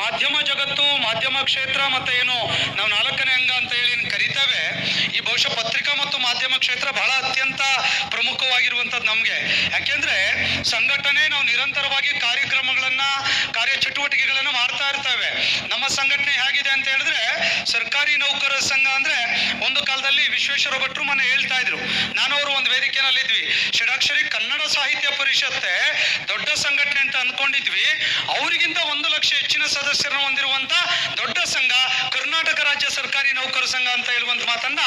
ಮಾಧ್ಯಮ ಜಗತ್ತು, ಮಾಧ್ಯಮ ಕ್ಷೇತ್ರ ಮತ್ತೆ ಏನು ನಾವು ನಾಲ್ಕನೇ ಅಂಗ ಅಂತ ಹೇಳಿ ಕರಿತೇವೆ, ಈ ಬಹುಶಃ ಪತ್ರಿಕಾ ಮತ್ತು ಮಾಧ್ಯಮ ಕ್ಷೇತ್ರ ಬಹಳ ಅತ್ಯಂತ ಪ್ರಮುಖವಾಗಿರುವಂತದ್ದು ನಮಗೆ. ಯಾಕೆಂದ್ರೆ ಸಂಘಟನೆ ನಾವು ನಿರಂತರವಾಗಿ ಕಾರ್ಯಕ್ರಮಗಳನ್ನ, ಕಾರ್ಯಚಟುವಟಿಕೆಗಳನ್ನ ಮಾಡ್ತಾ ಇರ್ತೇವೆ. ನಮ್ಮ ಸಂಘಟನೆ ಹೇಗಿದೆ ಅಂತ ಹೇಳಿದ್ರೆ ಸರ್ಕಾರಿ ನೌಕರರ ಸಂಘ ಅಂದ್ರೆ ಒಂದು ಕಾಲದಲ್ಲಿ ವಿಶ್ವೇಶ್ವರ ಭಟ್ರು ಮೊನ್ನೆ ಹೇಳ್ತಾ ಇದ್ರು. ನಾನು ಅವರು ಒಂದು ವೇದಿಕೆನಲ್ಲಿ ಇದ್ವಿ. ಷಡಾಕ್ಷರಿ ಕನ್ನಡ ಸಾಹಿತ್ಯ ಪರಿಷತ್ತೆ ದೊಡ್ಡ ಸಂಘಟನೆ ಅಂತ ಅನ್ಕೊಂಡಿದ್ವಿ. ಅವರಿಗಿಂತ ಒಂದು ಲಕ್ಷ ಹೆಚ್ಚಿನ ಸದಸ್ಯರನ್ನು ಹೊಂದಿರುವಂತ ದೊಡ್ಡ ಸಂಘ, ಕರ್ನಾಟಕ ರಾಜ್ಯ ಸರ್ಕಾರಿ ನೌಕರ ಸಂಘ ಅಂತ ಹೇಳುವಂತ ಮಾತನ್ನ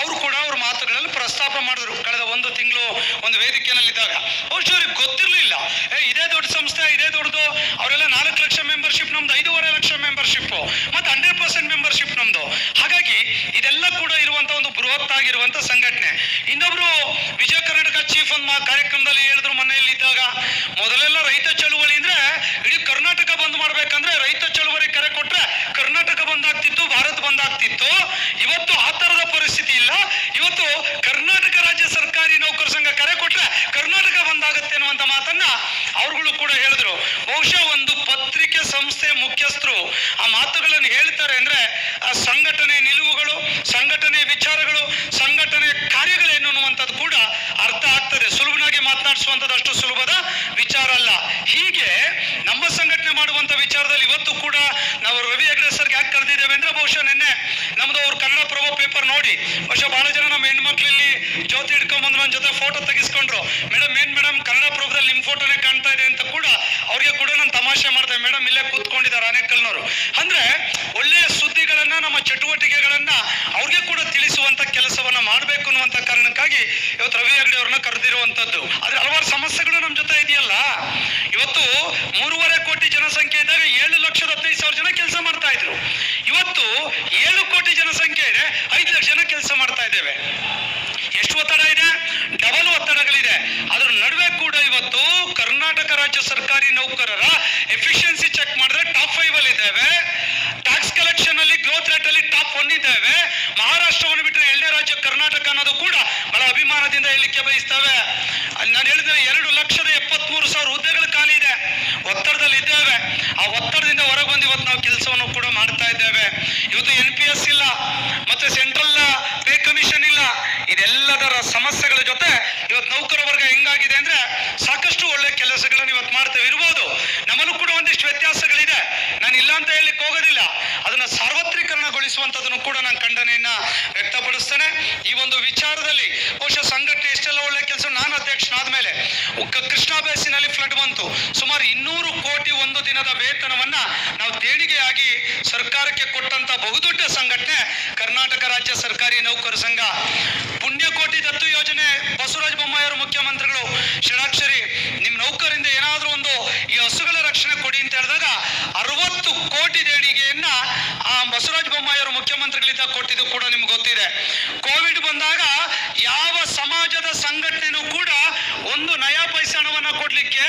ಅವರು ಕೂಡ ಅವ್ರ ಮಾತುಗಳಲ್ಲಿ ಪ್ರಸ್ತಾಪ ಮಾಡಿದ್ರು. ಕಳೆದ ಒಂದು ತಿಂಗಳು ಒಂದು ವೇದಿಕೆಯಲ್ಲಿ ಇದ್ದಾಗ ಅವ್ರಿಗೆ ಗೊತ್ತಿರಲಿಲ್ಲ ಏ ಇದೇ ದೊಡ್ಡ ಸಂಸ್ಥೆ ಇದೇ ದೊಡ್ಡದು ಅವರೆಲ್ಲ ನಾಲ್ಕು ಲಕ್ಷ ಮೆಂಬರ್ಶಿಪ್ ನಮ್ದು ಐದೂವರೆ ಲಕ್ಷ ಮೆಂಬರ್ಶಿಪ್ ಮತ್ತೆ ಹಂಡ್ರೆಡ್ ಪರ್ಸೆಂಟ್ ಮೆಂಬರ್ಶಿಪ್ ನಮ್ದು ಹಾಗಾಗಿ ಇದೆಲ್ಲ ಕೂಡ ಇರುವಂತ ಒಂದು ಸಂಘಟನೆ. ಇನ್ನೊಬ್ರು ವಿಜಯ ಕರ್ನಾಟಕ ಚೀಫ್ ಮಾ- ಕಾರ್ಯಕ್ರಮದಲ್ಲಿ ಹೇಳಿದ್ರು ಮನೆಯಲ್ಲಿ ಇದ್ದಾಗ, ಮೊದಲೆಲ್ಲ ರೈತ ಚಳುವಳಿ ಅಂದ್ರೆ ಇಡೀ ಕರ್ನಾಟಕ ಬಂದ್ ಮಾಡ್ಬೇಕಂದ್ರೆ ರೈತ ಚಳುವಳಿ ಕರೆ ಕೊಟ್ರೆ ಕರ್ನಾಟಕ ಬಂದ್ ಆಗ್ತಿತ್ತು ಭಾರತ ಬಂದ್ ಆಗ್ತಿತ್ತು ಇವತ್ತು ಆ ತರದ ಪರಿಸ್ಥಿತಿ ಇಲ್ಲ. ಇವತ್ತು ಕರ್ನಾಟಕ ರಾಜ್ಯ ಸರ್ಕಾರಿ ನೌಕರ ಸಂಘ ಕರೆ ಕೊಟ್ರೆ ಕರ್ನಾಟಕ ಬಂದಾಗುತ್ತೆ ಅನ್ನುವಂತ ಮಾತನ್ನ ಅವ್ರುಗಳು ಕೂಡ ಹೇಳಿದ್ರು ಬಹುಶಃ ಒಂದು ಪತ್ರಿಕೆ ಸಂಸ್ಥೆ ಮುಖ್ಯಸ್ಥರು ಆ ಮಾತುಗಳನ್ನು ಹೇಳ್ತಾರೆ ಅಂದ್ರೆ ಆ ಸಂಘಟನೆ ನಿಲುವುಗಳು ಸಂಘಟನೆ ವಿಚಾರಗಳು ಸಂಘಟನೆ ಕಾರ್ಯಗಳೇನು ಅನ್ನುವಂಥದ್ದು ಕೂಡ ಅರ್ಥ ಆಗ್ತದೆ ಮಾತನಾಡಿಸುವಂಥದ್ದು ಸುಲಭದ ವಿಚಾರ ಅಲ್ಲ. ಹೀಗೆ ನಮ್ಮ ಸಂಘಟನೆ ಮಾಡುವಂತ ವಿಚಾರದಲ್ಲಿ ಇವತ್ತು ಕೂಡ ನಾವು ರವಿ ಹೆಗ್ಡೆ ಸರ್ಗೆ ಯಾಕೆ ಕರೆದಿದ್ದೇವೆ ಅಂದ್ರೆ ಬಹುಶಃ ನಿನ್ನೆ ನಮ್ದು ಅವ್ರು ಕನ್ನಡ ಪ್ರಭ ಪೇಪರ್ ನೋಡಿ. ಬಹುಶಃ ಬಹಳ ಜನ ನಮ್ಮ ಹೆಣ್ಮಕ್ಳಲ್ಲಿ ಜ್ಯೋತಿ ಹಿಡ್ಕೊಂಡ್ಬಂದು ನನ್ನ ಜೊತೆ ಫೋಟೋ ತೆಗಿಸ್ಕೊಂಡ್ರು. ಮೇಡಮ್, ಏನ್ ಮೇಡಮ್? ಕನ್ನಡ ಪ್ರಭದಲ್ಲಿ ನಿಮ್ ಫೋಟೋನೇ ಕಾಣ್ತಾ ಇದೆ ಅಂತ ಕೂಡ ಅವ್ರಿಗೆ ಕೂಡ ನಾನು ತಮಾಷೆ ಮಾಡ್ದೆ. ಮೇಡಮ್, ಇಲ್ಲೇ ಕೂತ್ಕೊಂಡಿದ್ದಾರೆ ಆನೇಕಲ್ನವರು ಅಂದ್ರೆ ಒಳ್ಳೆಯ ಸುದ್ದಿಗಳನ್ನ, ನಮ್ಮ ಚಟುವಟಿಕೆಗಳನ್ನ ಅವ್ರಿಗೆ ಕೂಡ ತಿಳಿಸುವಂತ ಕೆಲಸವನ್ನ ಮಾಡಬೇಕು ಅನ್ನುವಂತ ಕಾರಣಕ್ಕಾಗಿ ಇವತ್ತು ರವಿ ಹೆಗ್ಡೆ ಅವ್ರನ್ನ ಕರೆದಿರುವಂತದ್ದು ಆದ್ರೆ ಹಲವಾರು ಸಮಸ್ಯೆಗಳು ನಮ್ಮ ಜೊತೆ ಇದೆಯಲ್ಲ ಇವತ್ತು ಮೂರುವರೆ ಕೋಟಿ ಜನಸಂಖ್ಯೆ ಇದ್ದಾಗ ಏಳು ಲಕ್ಷದ ಹದಿನೈದು ಸಾವಿರ ಜನ ಕೆಲಸ ಮಾಡ್ತಾ ಇದ್ರು ಇವತ್ತು ಏಳು ಕೋಟಿ ಜನಸಂಖ್ಯೆ ಇದೆ ಐದು ಲಕ್ಷ ಜನ ಕೆಲಸ ಮಾಡ್ತಾ ಇದ್ದೇವೆ ಎಷ್ಟು ಒತ್ತಡ ಇದೆ ಡಬಲ್ ಒತ್ತಡಗಳಿದೆ ಅದ್ರ ನಡುವೆ ಕೂಡ ಇವತ್ತು ಕರ್ನಾಟಕ ರಾಜ್ಯ ಸರ್ಕಾರಿ ನೌಕರರ ಎಫಿಷಿಯನ್ಸಿ ಚೆಕ್ ಮಾಡಿದ್ರೆ ಟಾಪ್ ಫೈವ್ ಅಲ್ಲಿ ಇದ್ದೇವೆ. ಟ್ಯಾಕ್ಸ್ ಕಲೆಕ್ಷನ್ ಅಲ್ಲಿ ಗ್ರೋತ್ ರೇಟ್ ಅಲ್ಲಿ ಟಾಪ್ ಒನ್ ಇದ್ದೇವೆ. ಮಹಾರಾಷ್ಟ್ರವನ್ನು ಬಿಟ್ಟರೆ ಎರಡನೇ ರಾಜ್ಯ ಕರ್ನಾಟಕ ಅನ್ನೋದು ಕೂಡ ಬಹಳ ಅಭಿಮಾನದಿಂದ ಹೇಳಲಿಕ್ಕೆ ಬಯಸ್ತೇವೆ. ನಾನು ಹೇಳಿದ್ರೆ ಎರಡು ಲಕ್ಷದ ಎಪ್ಪತ್ಮೂರು ಸಾವಿರ ಹುದ್ದೆಗಳು ಖಾಲಿ ಇದೆ ಒತ್ತಡದಲ್ಲಿ ಇದ್ದೇವೆ ಆ ಒತ್ತಡದಿಂದ ಹೊರಗೆ ಬಂದು ಇವತ್ತು ನಾವು ಕೆಲಸವನ್ನು ಕೂಡ ಮಾಡ್ತಾ ಇದ್ದೇವೆ ಇವತ್ತು ಎನ್ ಪಿ ಎಸ್ ಇಲ್ಲ ಮತ್ತೆ ಸೆಂಟ್ರಲ್ ಪೇ ಕಮಿಷನ್ ಇಲ್ಲ ಇದೆಲ್ಲದರ ಸಮಸ್ಯೆಗಳ ಜೊತೆ ಇವತ್ತು ನೌಕರ ವರ್ಗ ಹೆಂಗಾಗಿದೆ ಅಂದ್ರೆ ಸಾಕಷ್ಟು ಒಳ್ಳೆ ಕೆಲಸಗಳನ್ನು ಇವತ್ತು ಮಾಡ್ತೇವೆ ಇರ್ಬೋದು ನಮ್ಮಲ್ಲೂ ಕೂಡ ಒಂದಿಷ್ಟು ವ್ಯತ್ಯಾಸಗಳಿದೆ ನಾನು ಇಲ್ಲ ಅಂತ ಹೇಳಲಿಕ್ಕೆ ಹೋಗೋದಿಲ್ಲ ಅದನ್ನ ಸಾರ್ವತ್ರೀಕರಣಗೊಳಿಸುವಂತದನ್ನು ಕೂಡ ನಾನು ಖಂಡನೆಯನ್ನ ವ್ಯಕ್ತಪಡಿಸ್ತೇನೆ ಈ ಒಂದು ವಿಚಾರದಲ್ಲಿ ಬಹುಶಃ ಸಂಘಟನೆ ಎಷ್ಟೆಲ್ಲ ಒಳ್ಳೆ ಕೆಲಸ ನಾನು ಅಧ್ಯಕ್ಷನಾದ ಮೇಲೆ ಕೃಷ್ಣಾ ಬೇಸಿನಲ್ಲಿ ಫ್ಲಡ್ ಬಂತು ಸುಮಾರು ಇನ್ನೂರು ಕೋಟಿ ಒಂದು ದಿನದ ವೇತನವನ್ನ ನಾವು ದೇಣಿಗೆಯಾಗಿ ಸರ್ಕಾರಕ್ಕೆ ಕೊಟ್ಟಂತ ಬಹುದೊಡ್ಡ ಸಂಘಟನೆ ಕರ್ನಾಟಕ ರಾಜ್ಯ ಸರ್ಕಾರಿ ನೌಕರ ಸಂಘ. ಪುಣ್ಯಕೋಟಿ ದತ್ತು ಯೋಜನೆ ಬಸವರಾಜ ಬೊಮ್ಮಾಯಿಯವರು ಮುಖ್ಯಮಂತ್ರಿಗಳು. ಷಡಾಕ್ಷರಿ, ನಿಮ್ ನೌಕರಿಂದ ಏನಾದ್ರೂ ಒಂದು ಈ ಹಸುಗಳ ರಕ್ಷಣೆ ಕೊಡಿ ಅಂತ ಹೇಳಿದಾಗ ಅರವತ್ತು ಕೋಟಿ ದೇಣಿಗೆಯನ್ನ ಆ ಬಸವರಾಜ ಬೊಮ್ಮಾಯಿಯವರು ಮುಖ್ಯಮಂತ್ರಿಗಳಿಂದ ಕೊಟ್ಟಿದ್ದು ಕೂಡ ನಿಮ್ಗೆ ಗೊತ್ತಿದೆ. ಕೋವಿಡ್ ಬಂದಾಗ ಯಾವ ಸಮಾಜದ ಸಂಘಟನೆನೂ ಕೂಡ ಒಂದು ನಯಾ ಪೈಸೆ ಹಣವನ್ನ ಕೊಡ್ಲಿಕ್ಕೆ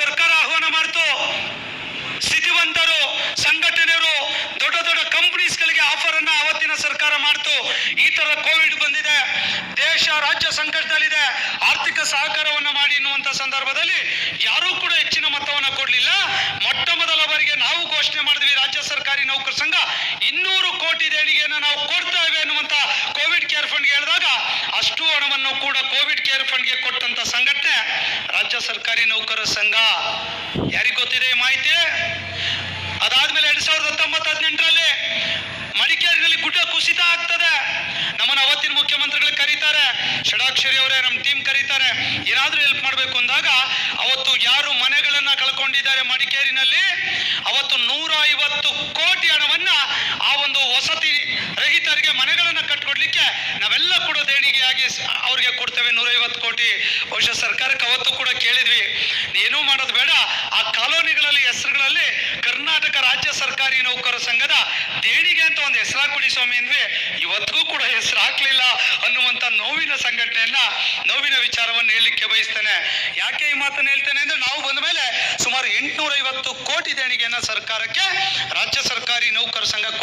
ಸರ್ಕಾರ ಆಹ್ವಾನ ಮಾಡ್ತು ಸ್ಥಿತಿವಂತರು ಸಂಘಟನೆಯರು ದೊಡ್ಡ ದೊಡ್ಡ ಕಂಪನೀಸ್ಗಳಿಗೆ ಆಫರ್ ಅನ್ನ ಅವತ್ತಿನ ಸರ್ಕಾರ ಮಾಡ್ತು ಈ ತರ ಕೋವಿಡ್ ಬಂದಿದೆ ದೇಶ ರಾಜ್ಯ ಸಂಕಟದಲ್ಲಿದೆ ಆರ್ಥಿಕ ಸಹಕಾರವನ್ನ ಮಾಡಿ ಎನ್ನುವಂತ ಸಂದರ್ಭದಲ್ಲಿ ಯಾರೂ ಕೂಡ ಹೆಚ್ಚಿನ ಮೊತ್ತವನ್ನು ಕೊಡಲಿಲ್ಲ. ಮೊಟ್ಟ ಮೊದಲ ಬಾರಿಗೆ ನಾವು ಘೋಷಣೆ ಮಾಡಿದ್ವಿ, ರಾಜ್ಯ ಸರ್ಕಾರಿ ನೌಕರ ಸಂಘ ಇನ್ನೂರು ಕೋಟಿ ದೇಣಿಗೆಯನ್ನು ನಾವು ಕೊಡ್ತೇವೆ ಅನ್ನುವಂತ ಕೋವಿಡ್ ಕೇರ್ ಫಂಡ್ಗೆ ಹೇಳಿದಾಗ ಅಷ್ಟು ಹಣವನ್ನು ಕೂಡ ಕೋವಿಡ್ ಕೇರ್ ಫಂಡ್ಗೆ ಕೊಟ್ಟಂತ ಸಂಘಟನೆ ರಾಜ್ಯ ಸರ್ಕಾರಿ ನೌಕರ ಸಂಘ. ಯಾರಿಗೆ ಗೊತ್ತಿದೆ ಮಾಹಿತಿ? ಅದಾದ್ಮೇಲೆ ಎರಡ್ ಸಾವಿರದ ಹತ್ತೊಂಬತ್ತು ಹದಿನೆಂಟರಲ್ಲಿ ಮಡಿಕೇರಿನಲ್ಲಿ ಗುಡ್ಡ ಕುಸಿತ ಆಗ್ತದೆ. ನಮ್ಮನ್ನ ಅವತ್ತಿನ ಮುಖ್ಯಮಂತ್ರಿಗಳು ಕರೀತಾರೆ. ಷಡಾಕ್ಷರಿ ಅವರೇ ನಮ್ಮ ಟೀಮ್ ಕರೀತಾರೆ. ಏನಾದ್ರೂ ಹೆಲ್ಪ್ ಮಾಡಬೇಕು ಅಂದಾಗ ಅವತ್ತು ಯಾರು ಮನೆಗಳನ್ನ ಮಡಿಕೇರಿನಲ್ಲಿ ಅವತ್ತು ನೂರ ಐವತ್ತು ಕೋಟಿ ಹಣವನ್ನ ಆ ಒಂದು ವಸತಿ ರಹಿತರಿಗೆ ಮನೆಗಳನ್ನ ಕಟ್ಕೊಡ್ಲಿಕ್ಕೆ ನಾವೆಲ್ಲ ಕೂಡ ದೇಣಿಗೆಯಾಗಿ ಅವ್ರಿಗೆ ಕೊಡ್ತೇವೆ ನೂರೈವತ್ತು ಕೋಟಿ. ಬಹುಶಃ ಸರ್ಕಾರಕ್ಕೆ ಅವತ್ತು ಕೂಡ ಕೇಳಿದ್ವಿ. ಏನೂ ಮಾಡೋದು ಬೇಡ. ಆ ಕಾಲೋನಿಗಳಲ್ಲಿ, ಹೆಸರುಗಳಲ್ಲಿ ಕರ್ನಾಟಕ ರಾಜ್ಯ ಸರ್ಕಾರಿ ನೌಕರ ಸಂಘದ ದೇಣಿಗೆ ಅಂತ ಒಂದು ಹೆಸರು ಕುಡಿ ಸ್ವಾಮಿ ಅಂದ್ವಿ. ಇವತ್ತಿಗೂ ಕೂಡ ಹೆಸರು ಹಾಕ್ಲಿಲ್ಲ ಅನ್ನುವಂತ ನೋವಿನ ಸಂಘಟನೆಯನ್ನ, ನೋವಿನ ವಿಚಾರವನ್ನು ಹೇಳಲಿಕ್ಕೆ ಬಯಸ್ತೇನೆ. ಯಾಕೆ ಈ ಮಾತನ್ನು ಹೇಳ್ತೇನೆ ಅಂದ್ರೆ ನಾವು ಬಂದ ಮೇಲೆ ಸುಮಾರು ಎಂಟುನೂರ ಕೋಟಿ ದೇಣಿಗೆಯನ್ನ ಸರ್ಕಾರಕ್ಕೆ ರಾಜ್ಯ ಸರ್ಕಾರಿ ನೌಕರ ಸಂಘ